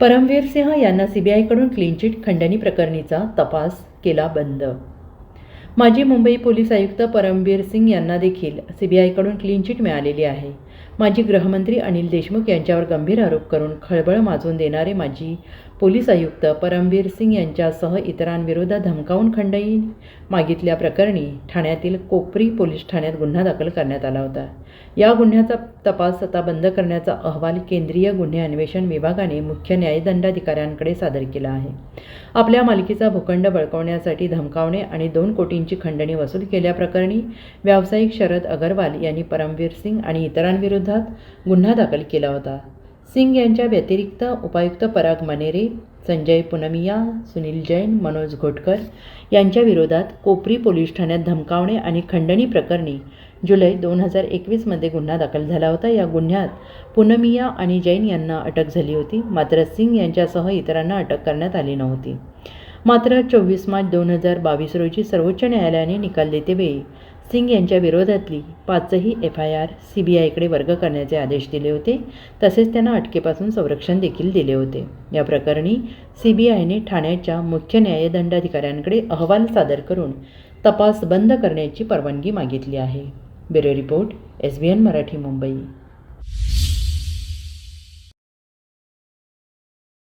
परमवीर सिंह यांना सीबीआयकडून clean chit खंडणी प्रकरणीचा तपास केला बंद. माजी मुंबई पोलीस आयुक्त परमवीर सिंग यांना देखील सीबीआयकडून क्लीन चिट मिळालेली आहे. माजी गृहमंत्री अनिल देशमुख यांच्यावर गंभीर आरोप करून खळबळ माजून देणारे माजी पोलीस आयुक्त परमवीर सिंग यांच्यासह इतरांविरोधात धमकावून खंडणी मागितल्याप्रकरणी ठाण्यातील कोपरी पोलीस ठाण्यात गुन्हा दाखल करण्यात आला होता. या गुन्ह्याचा तपास आता बंद करण्याचा अहवाल केंद्रीय गुन्हे अन्वेषण विभागाने मुख्य न्यायदंडाधिकाऱ्यांकडे सादर केला आहे. आपल्या मालकीचा भूखंड बळकावण्यासाठी धमकावणे आणि दोन कोटींची खंडणी वसूल केल्याप्रकरणी व्यावसायिक शरद अगरवाल यांनी परमवीर सिंग आणि इतरांविरोधात गुन्हा दाखल केला होता. सिंग यांच्या व्यतिरिक्त उपायुक्त पराग मनेरे संजय पुनमिया सुनील जैन मनोज घोटकर यांच्या विरोधात कोपरी पोलीस ठाण्यात धमकावणे आणि खंडणी प्रकरणी जुलै दोन हजार एकवीसमध्ये गुन्हा दाखल झाला होता. या गुन्ह्यात पुनमिया आणि जैन यांना अटक झाली होती. मात्र सिंग यांच्यासह इतरांना अटक करण्यात आली नव्हती. मात्र चोवीस मार्च दोन हजार बावीस रोजी सर्वोच्च न्यायालयाने निकाल देतेवेळी सिंग यांच्या विरोधातली पाचही F I R C B आयकडे वर्ग करण्याचे आदेश दिले होते. तसेच त्यांना अटकेपासून संरक्षण देखील दिले होते. या प्रकरणी सी बी आयने ठाण्याच्या मुख्य न्यायदंडाधिकाऱ्यांकडे अहवाल सादर करून तपास बंद करण्याची परवानगी मागितली आहे. Bureau report S B N Marathi Mumbai.